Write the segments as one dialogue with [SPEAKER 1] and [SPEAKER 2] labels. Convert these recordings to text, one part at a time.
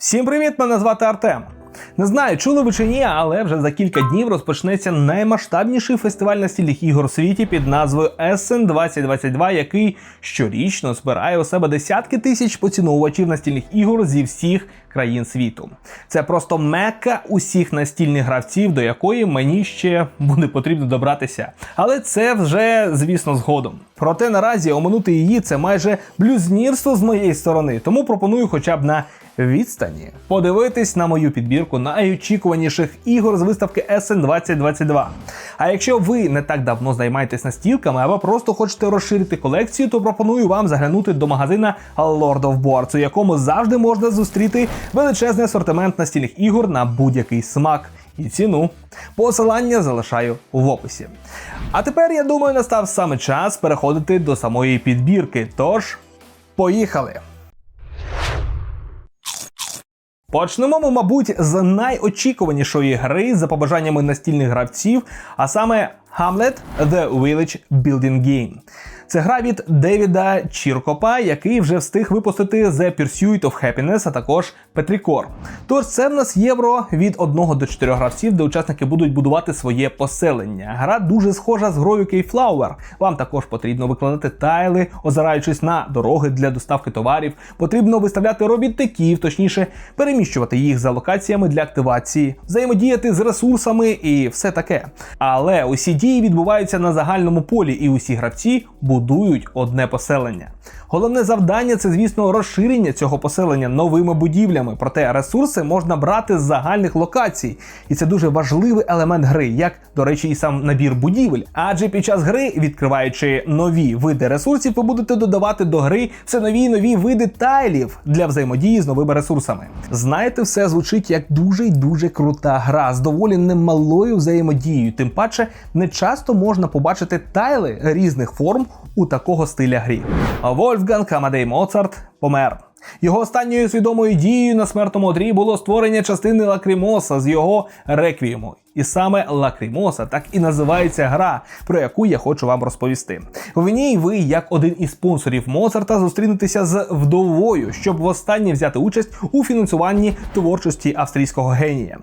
[SPEAKER 1] Всім привіт! Мене звати Артем. Не знаю, чули ви чи ні, але вже за кілька днів розпочнеться наймасштабніший фестиваль настільних ігор у світі під назвою Essen 2022, який щорічно збирає у себе десятки тисяч поціновувачів настільних ігор зі всіх країн світу. Це просто мекка усіх настільних гравців, до якої мені ще буде потрібно добратися. Але це вже, звісно, згодом. Проте наразі оминути її це майже блюзнірство з моєї сторони, тому пропоную хоча б на відстані подивитись на мою підбірку найочікуваніших ігор з виставки Essen 2022. А якщо ви не так давно займаєтесь настілками або просто хочете розширити колекцію, то пропоную вам заглянути до магазина Lord of Boards, у якому завжди можна зустріти величезний асортимент настільних ігор на будь-який смак. І ціну. Посилання залишаю в описі. А тепер я думаю, настав саме час переходити до самої підбірки. Тож, поїхали! Почнемо ми, мабуть, з найочікуванішої гри за побажаннями настільних гравців, а саме Hamlet The Village Building Game. Це гра від Девіда Чіркопа, який вже встиг випустити The Pursuit of Happiness, а також Petrichor. Тож це в нас євро від 1 до 4 гравців, де учасники будуть будувати своє поселення. Гра дуже схожа з грою Keyflower. Вам також потрібно викладати тайли, озираючись на дороги для доставки товарів. Потрібно виставляти робітників, точніше, переміщувати їх за локаціями для активації, взаємодіяти з ресурсами і все таке. Але усі дії відбуваються на загальному полі, і усі гравці будують одне поселення. Головне завдання це, звісно, розширення цього поселення новими будівлями. Проте ресурси можна брати з загальних локацій, і це дуже важливий елемент гри, як, до речі, і сам набір будівель. Адже під час гри, відкриваючи нові види ресурсів, ви будете додавати до гри все нові і нові види тайлів для взаємодії з новими ресурсами. Знаєте, все звучить як дуже й дуже крута гра з доволі немалою взаємодією. Тим паче, не часто можна побачити тайли різних форм у такого стиля грі. Вольфганг Амадей Моцарт помер. Його останньою свідомою дією на смертному одрі було створення частини Лакрімоса з його реквієму. І саме Лакрімоса так і називається гра, про яку я хочу вам розповісти. В ній ви, як один із спонсорів Моцарта, зустрінетеся з вдовою, щоб востаннє взяти участь у фінансуванні творчості австрійського генія.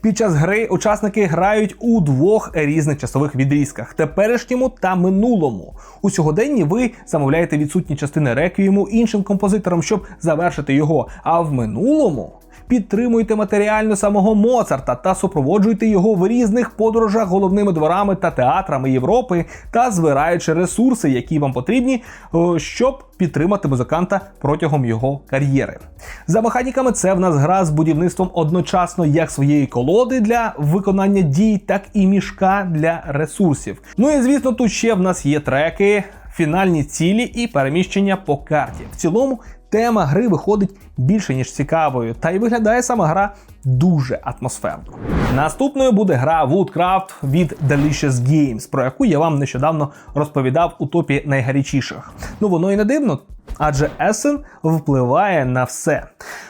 [SPEAKER 1] Під час гри учасники грають у двох різних часових відрізках: теперішньому та минулому. У сьогоденні ви замовляєте відсутні частини реквієму іншим композиторам, щоб завершити його. А в минулому підтримуйте матеріально самого Моцарта та супроводжуйте його в різних подорожах головними дворами та театрами Європи та збираючи ресурси, які вам потрібні, щоб підтримати музиканта протягом його кар'єри. За механіками, це в нас гра з будівництвом одночасно як своєї колоди для виконання дій, так і мішка для ресурсів. Ну і звісно, тут ще в нас є треки. Фінальні цілі і переміщення по карті. В цілому тема гри виходить більше ніж цікавою, та й виглядає сама гра дуже атмосферно. Наступною буде гра Woodcraft від Delicious Games, про яку я вам нещодавно розповідав у топі найгарячіших. Ну воно і не дивно, адже Essen впливає на все.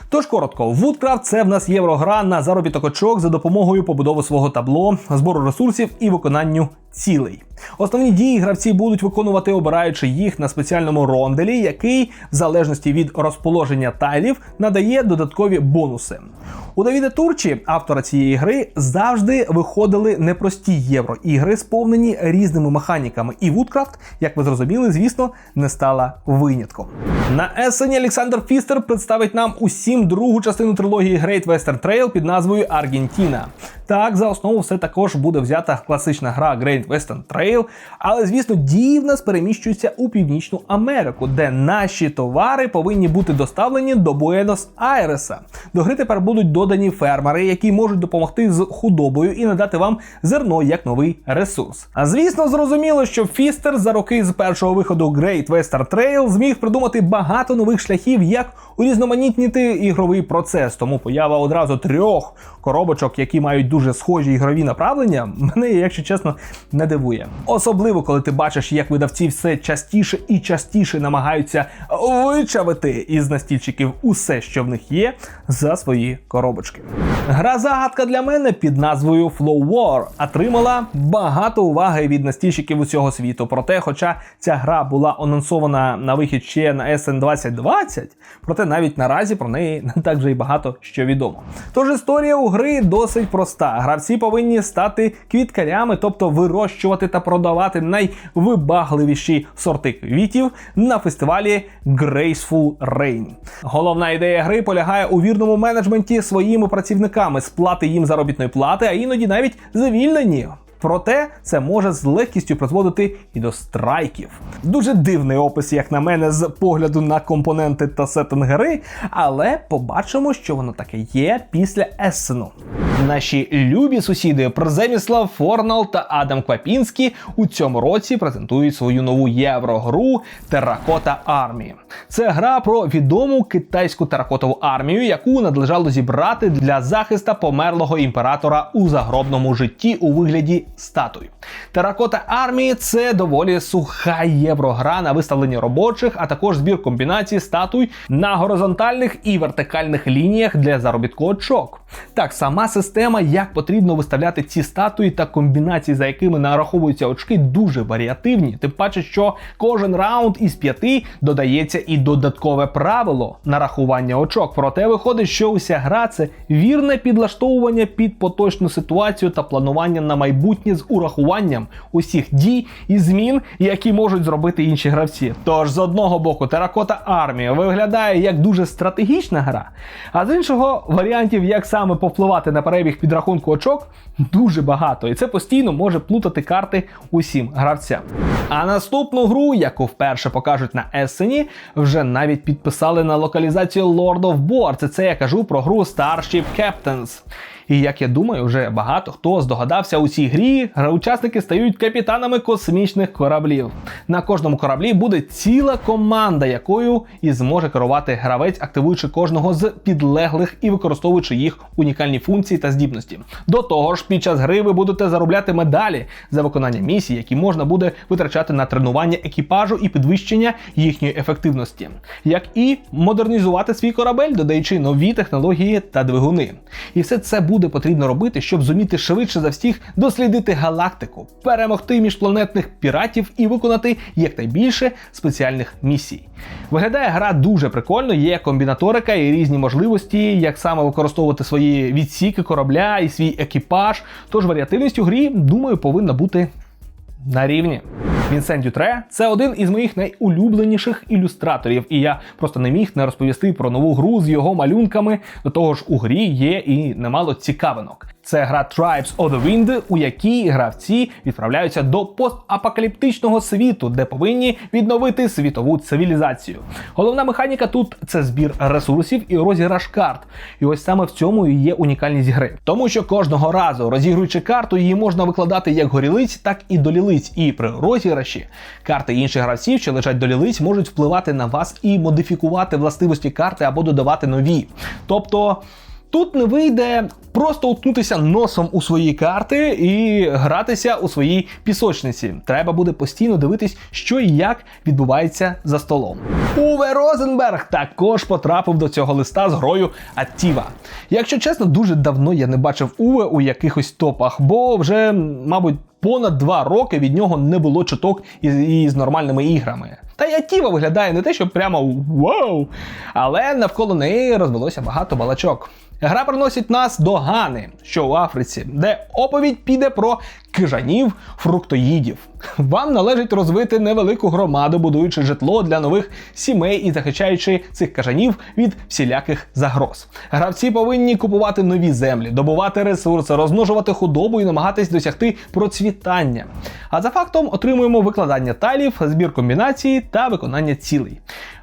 [SPEAKER 1] Тож коротко, Woodcraft – це в нас єврогра на заробіток очок за допомогою побудови свого табло, збору ресурсів і виконанню цілей. Основні дії гравці будуть виконувати, обираючи їх на спеціальному ронделі, який, в залежності від розположення тайлів, надає додаткові бонуси. У Давіда Турчі, автора цієї гри, завжди виходили непрості євроігри, сповнені різними механіками. І Woodcraft, як ви зрозуміли, звісно, не стала винятком. На Есені Олександр Фістер представить нам усім другу частину трилогії Great Western Trail під назвою Аргентіна. Так, за основу все також буде взята класична гра Great Western Trail, але звісно, дії в нас переміщуються у Північну Америку, де наші товари повинні бути доставлені до Буенос-Айреса. До гри тепер будуть додані фермери, які можуть допомогти з худобою і надати вам зерно як новий ресурс. А звісно, зрозуміло, що Фістер за роки з першого виходу Great Western Trail зміг придумати багато нових шляхів, як урізноманітнити ігровий процес. Тому поява одразу трьох коробочок, які мають дуже схожі ігрові направлення, мене, якщо чесно, не дивує. Особливо, коли ти бачиш, як видавці все частіше і частіше намагаються вичавити із настільчиків усе, що в них є, за свої коробочки. Гра загадка для мене під назвою Flow War отримала багато уваги від настільщиків усього світу. Проте, хоча ця гра була анонсована на вихід ще на SN 2020, проте навіть наразі про неї не так вже й багато що відомо. Тож історія у гри досить проста. Гравці повинні стати квіткарями, тобто вирощувати та продавати найвибагливіші сорти квітів на фестивалі Graceful Rain. Головна ідея гри полягає у вірному менеджменті своїми працівниками, сплати їм заробітної плати, а іноді навіть звільненні. Проте це може з легкістю призводити і до страйків. Дуже дивний опис, як на мене, з погляду на компоненти та сеттинг гри, але побачимо, що воно таке є після Ессену. Наші любі сусіди Прземіслав Форнал та Адам Квапінський у цьому році презентують свою нову єврогру Терракота Армії. Це гра про відому китайську теракотову армію, яку надлежало зібрати для захиста померлого імператора у загробному житті у вигляді статуй. Теракота армії це доволі суха єврогра на виставленні робочих, а також збір комбінацій статуй на горизонтальних і вертикальних лініях для заробітку очок. Так, сама система, як потрібно виставляти ці статуї та комбінації, за якими нараховуються очки, дуже варіативні. Тим паче, що кожен раунд із п'яти додається і додаткове правило нарахування очок. Проте виходить, що уся гра це вірне підлаштовування під поточну ситуацію та планування на майбутнє з урахуванням усіх дій і змін, які можуть зробити інші гравці. Тож з одного боку, теракота армія виглядає як дуже стратегічна гра, а з іншого варіантів, як саме повпливати на перебіг підрахунку очок, дуже багато, і це постійно може плутати карти усім гравцям. А наступну гру, яку вперше покажуть на Ессені, вже навіть підписали на локалізацію Lord of. Це це я кажу про гру Starship Captains. І як я думаю, вже багато хто здогадався у цій грі, учасники стають капітанами космічних кораблів. На кожному кораблі буде ціла команда, якою і зможе керувати гравець, активуючи кожного з підлеглих і використовуючи їх унікальні функції та здібності. До того ж, під час гри ви будете заробляти медалі за виконання місій, які можна буде витрачати на тренування екіпажу і підвищення їхньої ефективності, як і модернізувати свій корабель, додаючи нові технології та двигуни. І все це буде потрібно робити, щоб зуміти швидше за всіх дослідити галактику, перемогти міжпланетних піратів і виконати якнайбільше спеціальних місій. Виглядає гра дуже прикольно, є комбінаторика і різні можливості, як саме використовувати свої відсіки корабля і свій екіпаж. Тож варіативність у грі, думаю, повинна бути на рівні. Вінсент Дютре це один із моїх найулюбленіших ілюстраторів, і я просто не міг не розповісти про нову гру з його малюнками. До того ж, у грі є і немало цікавинок. Це гра Tribes of the Wind, у якій гравці відправляються до постапокаліптичного світу, де повинні відновити світову цивілізацію. Головна механіка тут це збір ресурсів і розіграш карт. І ось саме в цьому і є унікальність гри. Тому що кожного разу, розігруючи карту, її можна викладати як горілиць, так і до лілиць. І при розіграші карти інших гравців, що лежать до лілиць, можуть впливати на вас і модифікувати властивості карти або додавати нові. Тобто. Тут не вийде просто уткнутися носом у свої карти і гратися у своїй пісочниці. Треба буде постійно дивитись, що і як відбувається за столом. Уве Розенберг також потрапив до цього листа з грою Аттіва. Якщо чесно, дуже давно я не бачив Уве у якихось топах, бо вже, мабуть, понад два роки від нього не було чуток із, із нормальними іграми. Та й Атіва виглядає не те, що прямо вау, але навколо неї розвелося багато балачок. Гра приносить нас до Гани, що у Африці, де оповідь піде про кижанів фруктоїдів. Вам належить розвити невелику громаду, будуючи житло для нових сімей і захищаючи цих кажанів від всіляких загроз. Гравці повинні купувати нові землі, добувати ресурси, розмножувати худобу і намагатись досягти процвітання. А за фактом отримуємо викладання тайлів, збір комбінації та виконання цілей.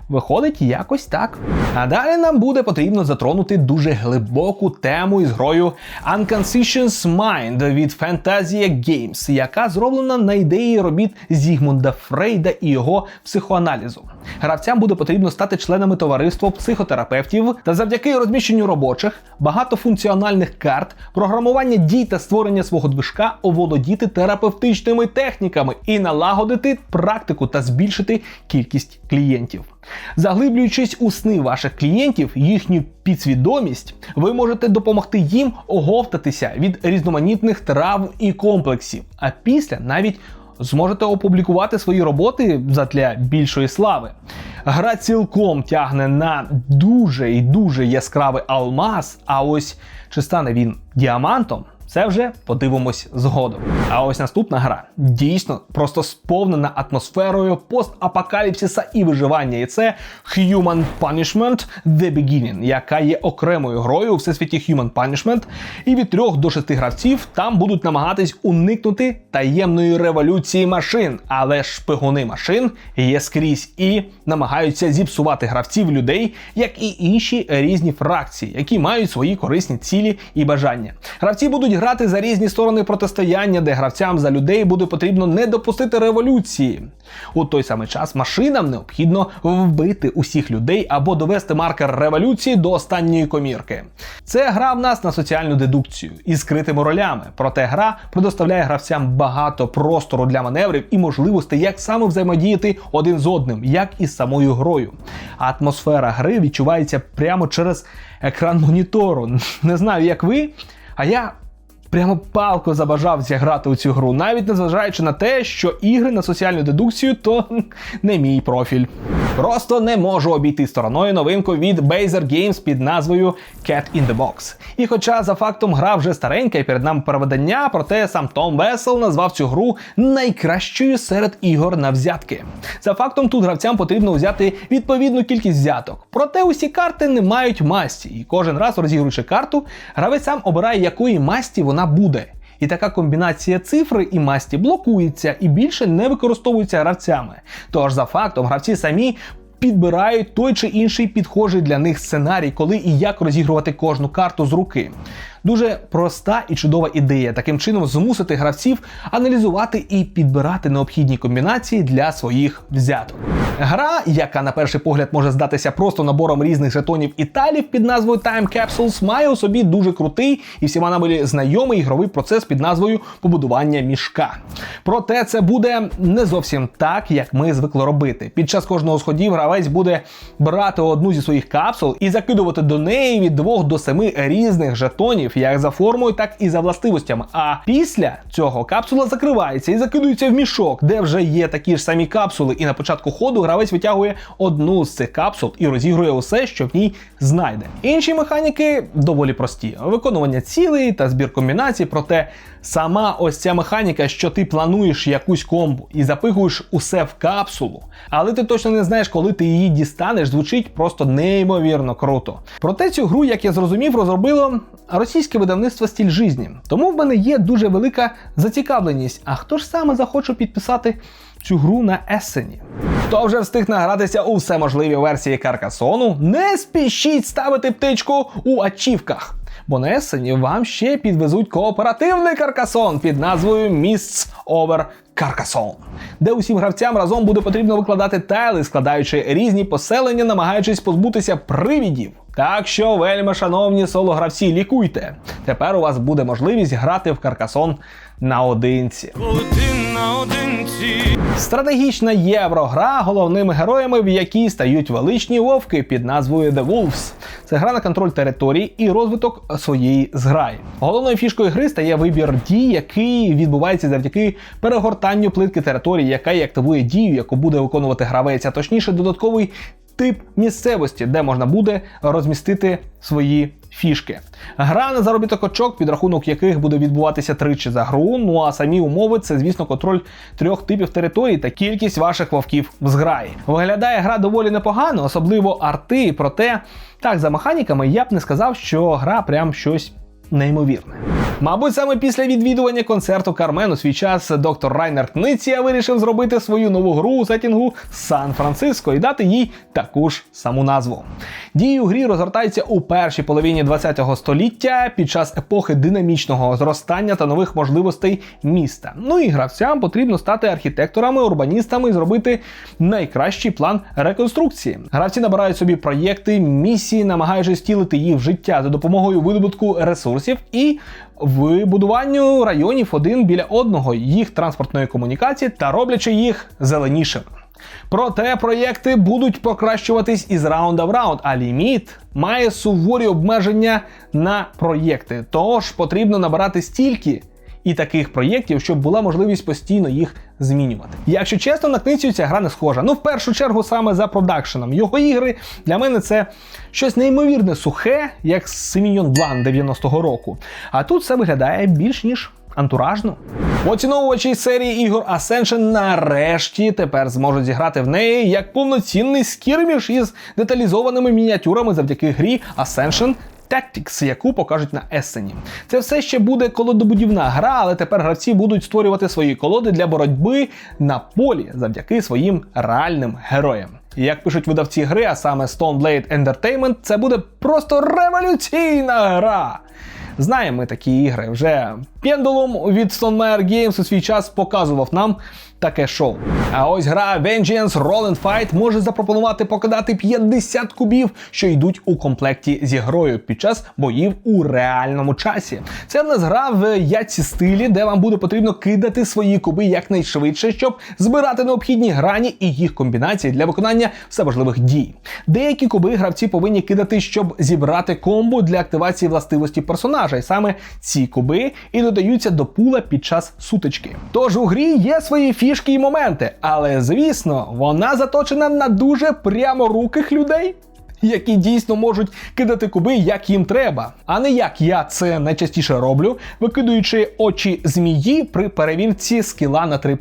[SPEAKER 1] Виходить якось так. А далі нам буде потрібно затронути дуже глибоку тему із грою Unconscious Mind від Fantasia Games, яка зроблена на ідеї робіт Зігмунда Фрейда і його психоаналізу. Гравцям буде потрібно стати членами товариства психотерапевтів та завдяки розміщенню робочих, багатофункціональних карт, програмування дій та створення свого движка оволодіти терапевтичними техніками і налагодити практику та збільшити кількість клієнтів. Заглиблюючись у сни ваших клієнтів, їхню підсвідомість, ви можете допомогти їм оговтатися від різноманітних травм і комплексів, а після навіть зможете опублікувати свої роботи задля більшої слави. Гра цілком тягне на дуже і дуже яскравий алмаз, а ось чи стане він діамантом? Це вже подивимось згодом. А ось наступна гра дійсно просто сповнена атмосферою постапокаліпсиса і виживання. І це Human Punishment The Beginning, яка є окремою грою у всесвіті Human Punishment. І від трьох до шести гравців там будуть намагатись уникнути таємної революції машин. Але шпигуни машин є скрізь і намагаються зіпсувати гравців людей, як і інші різні фракції, які мають свої корисні цілі і бажання. Гравці будуть грати за різні сторони протистояння, де гравцям за людей буде потрібно не допустити революції. У той самий час машинам необхідно вбити усіх людей або довести маркер революції до останньої комірки. Це гра в нас на соціальну дедукцію із скритими ролями, проте гра предоставляє гравцям багато простору для маневрів і можливостей, як саме взаємодіяти один з одним, як і з самою грою. Атмосфера гри відчувається прямо через екран монітору. Не знаю, як ви, а я прямо палко забажав зіграти у цю гру, навіть незважаючи на те, що ігри на соціальну дедукцію то не мій профіль. Просто не можу обійти стороною новинку від Bazer Games під назвою Cat in the Box. І хоча за фактом гра вже старенька і перед нами переведення, проте сам Том Весел назвав цю гру найкращою серед ігор на взятки. За фактом тут гравцям потрібно взяти відповідну кількість взяток. Проте усі карти не мають масті, і кожен раз розігруючи карту, гравець сам обирає, якої масті вона буде. І така комбінація цифри і масті блокується і більше не використовується гравцями. Тож за фактом гравці самі підбирають той чи інший підхожий для них сценарій, коли і як розігрувати кожну карту з руки. Дуже проста і чудова ідея, таким чином змусити гравців аналізувати і підбирати необхідні комбінації для своїх взяток. Гра, яка на перший погляд може здатися просто набором різних жетонів і талів під назвою Time Capsules, має у собі дуже крутий і всіма наболі знайомий ігровий процес під назвою побудування мішка. Проте це буде не зовсім так, як ми звикли робити. Під час кожного сходів гравець буде брати одну зі своїх капсул і закидувати до неї від двох до семи різних жетонів як за формою, так і за властивостями. А після цього капсула закривається і закидується в мішок, де вже є такі ж самі капсули. І на початку ходу гравець витягує одну з цих капсул і розігрує усе, що в ній знайде. Інші механіки доволі прості: виконування цілей та збір комбінацій, проте сама ось ця механіка, що ти плануєш якусь комбу і запихуєш усе в капсулу, але ти точно не знаєш, коли ти її дістанеш, звучить просто неймовірно круто. Проте цю гру, як я зрозумів, розробило російське видавництво стіль жизні. Тому в мене є дуже велика зацікавленість. А хто ж саме захоче підписати цю гру на Есені? Хто вже встиг награтися у всеможливі версії Каркасону, не спішіть ставити птичку у ачівках. Бо на Есені вам ще підвезуть кооперативний каркасон під назвою Mists Over Carcassonne, де усім гравцям разом буде потрібно викладати тайли, складаючи різні поселення, намагаючись позбутися привідів. Так що, вельми шановні соло-гравці, лікуйте. Тепер у вас буде можливість грати в каркасон наодинці.
[SPEAKER 2] Ти наодинці.
[SPEAKER 1] Стратегічна єврогра, головними героями в якій стають величні вовки під назвою The Wolves. Це гра на контроль території і розвиток своєї зграї. Головною фішкою гри стає вибір дій, який відбувається завдяки перегортанню плитки території, яка і активує дію, яку буде виконувати гравець, а точніше додатковий тип місцевості, де можна буде розмістити свої фішки. Гра на заробіток очок, під рахунок яких буде відбуватися тричі за гру. Ну а самі умови це, звісно, контроль трьох типів територій та кількість ваших вовків в зграї. Виглядає гра доволі непогано, особливо арти. Проте так за механіками я б не сказав, що гра прям щось неймовірне. Мабуть, саме після відвідування концерту Кармен у свій час доктор Райнер Книція вирішив зробити свою нову гру у сетінгу Сан-Франциско і дати їй таку ж саму назву. Дії у грі розгортаються у першій половині ХХ століття під час епохи динамічного зростання та нових можливостей міста. Ну і гравцям потрібно стати архітекторами, урбаністами і зробити найкращий план реконструкції. Гравці набирають собі проєкти, місії, намагаючись втілити їх в життя за допомогою видобутку ресурсів і вибудуванню районів один біля одного, їх транспортної комунікації та роблячи їх зеленішими. Проте проєкти будуть покращуватись із раунда в раунд, а ліміт має суворі обмеження на проєкти. Тож потрібно набирати стільки і таких проєктів, щоб була можливість постійно їх змінювати. Якщо чесно, на книзю ця гра не схожа. Ну, в першу чергу, саме за продакшеном. Його ігри для мене це щось неймовірне сухе, як Семіньон Блан 90-го року. А тут все виглядає більш ніж антуражно. Поціновувачі серії ігор Ascension нарешті тепер зможуть зіграти в неї як повноцінний скірміш із деталізованими мініатюрами завдяки грі Ascension Tactics, яку покажуть на Ессені. Це все ще буде колодобудівна гра, але тепер гравці будуть створювати свої колоди для боротьби на полі завдяки своїм реальним героям. Як пишуть видавці гри, а саме Stoneblade Entertainment, це буде просто революційна гра. Знаємо ми такі ігри. Вже Pendulum від Stonemaier Games у свій час показував нам таке шоу. А ось гра Vengeance Roll and Fight може запропонувати покидати 50 кубів, що йдуть у комплекті зі грою під час боїв у реальному часі. Це в нас гра в яйці стилі, де вам буде потрібно кидати свої куби якнайшвидше, щоб збирати необхідні грані і їх комбінації для виконання всеважливих дій. Деякі куби гравці повинні кидати, щоб зібрати комбо для активації властивості персонажа, і саме ці куби і додаються до пула під час сутички. Тож у грі є свої фішки і моменти, але звісно, вона заточена на дуже пряморуких людей. Які дійсно можуть кидати куби, як їм треба, а не як я це найчастіше роблю, викидуючи очі змії при перевірці скіла на 3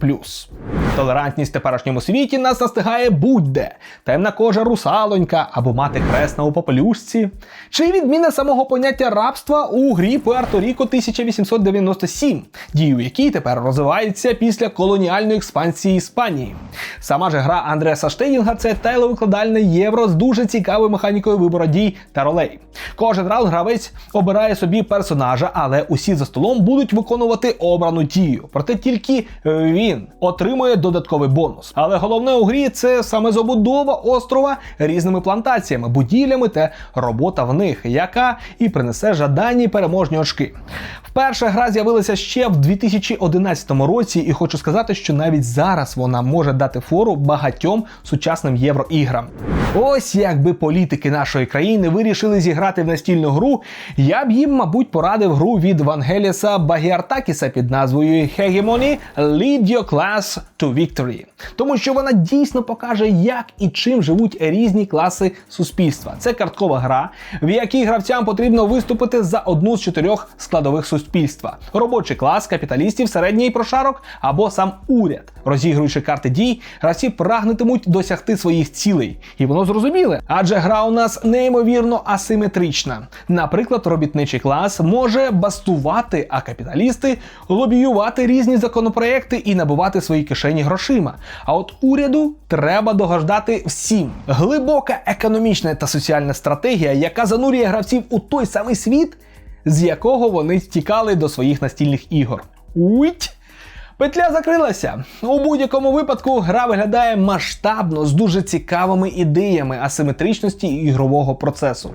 [SPEAKER 1] Толерантність в теперішньому світі нас настигає будь-де: темна кожа русалонька або мати хресна у попелюшці. Чи відміна самого поняття рабства у грі Пуерто Ріко 1897, дію якій тепер розвивається після колоніальної експансії Іспанії. Сама ж гра Андреаса Штейнінга це телевикладальне євро з дуже цікавою механікою вибору дій та ролей. Кожен раунд гравець обирає собі персонажа, але усі за столом будуть виконувати обрану дію. Проте тільки він отримує додатковий бонус. Але головне у грі це саме забудова острова різними плантаціями, будівлями та робота в них, яка і принесе жадані переможні очки. Вперше гра з'явилася ще в 2011 році, і хочу сказати, що навіть зараз вона може дати фору багатьом сучасним євроіграм. Ось якби політики нашої країни вирішили зіграти в настільну гру, я б їм, мабуть, порадив гру від Вангеліса Багіартакіса під назвою Hegemony Lead Your Class to Victory. Тому що вона дійсно покаже, як і чим живуть різні класи суспільства. Це карткова гра, в якій гравцям потрібно виступити за одну з чотирьох складових суспільства: робочий клас, капіталістів, середній прошарок або сам уряд. Розігруючи карти дій, гравці прагнетимуть досягти своїх цілей. І воно зрозуміле, адже гра у нас неймовірно асиметрична. Наприклад, робітничий клас може бастувати, а капіталісти лобіювати різні законопроекти і набувати свої кишені грошима. А от уряду треба догождати всім. Глибока економічна та соціальна стратегія, яка занурює гравців у той самий світ, з якого вони тікали до своїх настільних ігор. Уйть! Петля закрилася. У будь-якому випадку гра виглядає масштабно з дуже цікавими ідеями асиметричності ігрового процесу.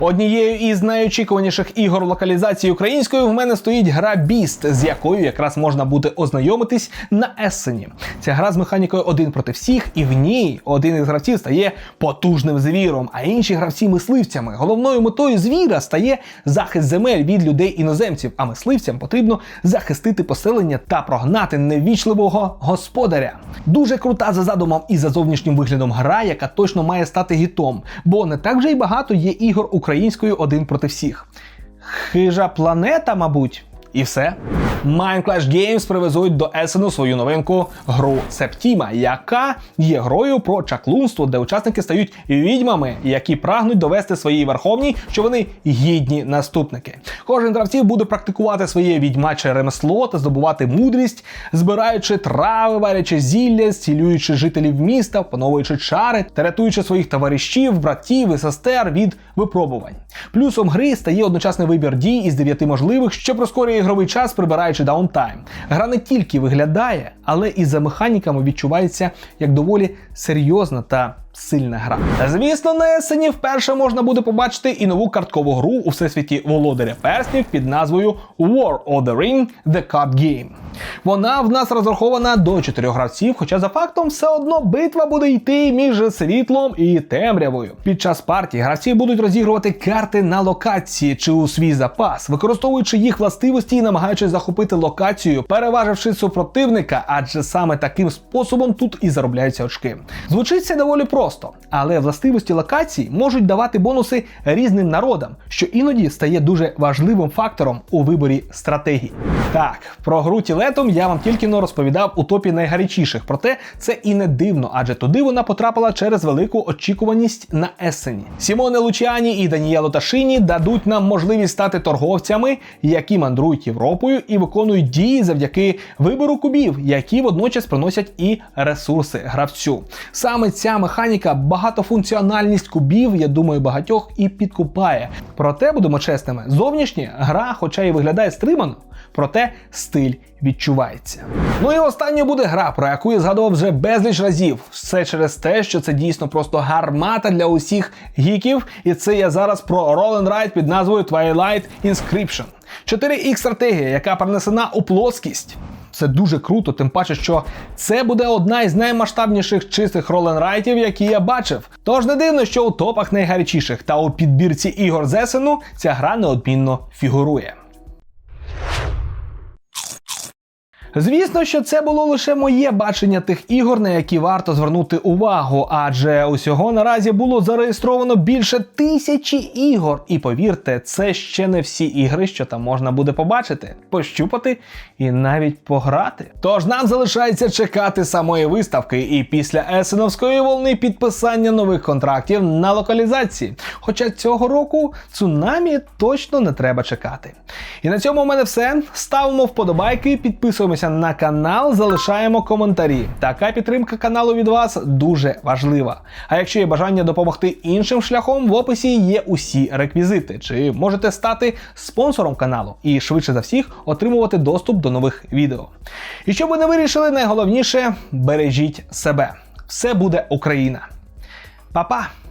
[SPEAKER 1] Однією із найочікуваніших ігор локалізації українською в мене стоїть гра Біст, з якою якраз можна буде ознайомитись на Ессені. Ця гра з механікою один проти всіх, і в ній один із гравців стає потужним звіром, а інші гравці мисливцями. Головною метою звіра стає захист земель від людей іноземців, а мисливцям потрібно захистити поселення та прогнати невічливого господаря. Дуже крута за задумом і за зовнішнім виглядом гра, яка точно має стати гітом, бо не так вже й багато є ігор українською один проти всіх. Хижа планета, мабуть. І все. Mind Clash Games привезуть до Есену свою новинку гру Септіма, яка є грою про чаклунство, де учасники стають відьмами, які прагнуть довести своїй верховній, що вони гідні наступники. Кожен гравців буде практикувати своє відьмаче ремесло та здобувати мудрість, збираючи трави, варячи зілля, зцілюючи жителів міста, впановуючи чари та рятуючи своїх товаришів, братів і сестер від випробувань. Плюсом гри стає одночасний вибір дій із дев'яти можливих, що прискорює ігровий час, прибираючи даунтайм. Гра не тільки виглядає, але і за механіками відчувається як доволі серйозна та сильна гра. Звісно, на есені вперше можна буде побачити і нову карткову гру у всесвіті володаря перснів під назвою War of the Ring The Card Game. Вона в нас розрахована до чотирьох гравців, хоча за фактом все одно битва буде йти між світлом і темрявою. Під час партії гравці будуть розігрувати карти на локації чи у свій запас, використовуючи їх властивості і намагаючись захопити локацію, переваживши супротивника, адже саме таким способом тут і заробляються очки. Звучить це доволі просто, але властивості локацій можуть давати бонуси різним народам, що іноді стає дуже важливим фактором у виборі стратегії. Так, про гру тілетом я вам тільки но розповідав у топі найгарячіших, проте це і не дивно, адже туди вона потрапила через велику очікуваність на есені. Сімоне Лучіані і Даніело Ташині дадуть нам можливість стати торговцями, які мандрують Європою і виконують дії завдяки вибору кубів, які водночас приносять і ресурси гравцю. Саме ця механіка, багатофункціональність кубів, я думаю, багатьох і підкупає. Проте будемо чесними, зовнішня гра, хоча і виглядає стримано, проте стиль відчувається. Ну і останньою буде гра, про яку я згадував вже безліч разів. Все через те, що це дійсно просто гармата для усіх гіків, і це я зараз про Roll and Ride під назвою Twilight Inscription. 4X стратегія, яка перенесена у плоскість. Це дуже круто, тим паче, що це буде одна із наймасштабніших чистих ролен-райтів, які я бачив. Тож не дивно, що у топах найгарячіших та у підбірці ігор Зесену ця гра неодмінно фігурує. Звісно, що це було лише моє бачення тих ігор, на які варто звернути увагу, адже усього наразі було зареєстровано більше тисячі ігор. І повірте, це ще не всі ігри, що там можна буде побачити, пощупати і навіть пограти. Тож нам залишається чекати самої виставки, і після есеновської волни підписання нових контрактів на локалізації. Хоча цього року цунамі точно не треба чекати. І на цьому у мене все. Ставимо вподобайки, підписуємося на канал, залишаємо коментарі. Така підтримка каналу від вас дуже важлива. А якщо є бажання допомогти іншим шляхом, в описі є усі реквізити. Чи можете стати спонсором каналу і швидше за всіх отримувати доступ до нових відео. І щоб ви не вирішили, найголовніше бережіть себе. Все буде Україна. Па-па!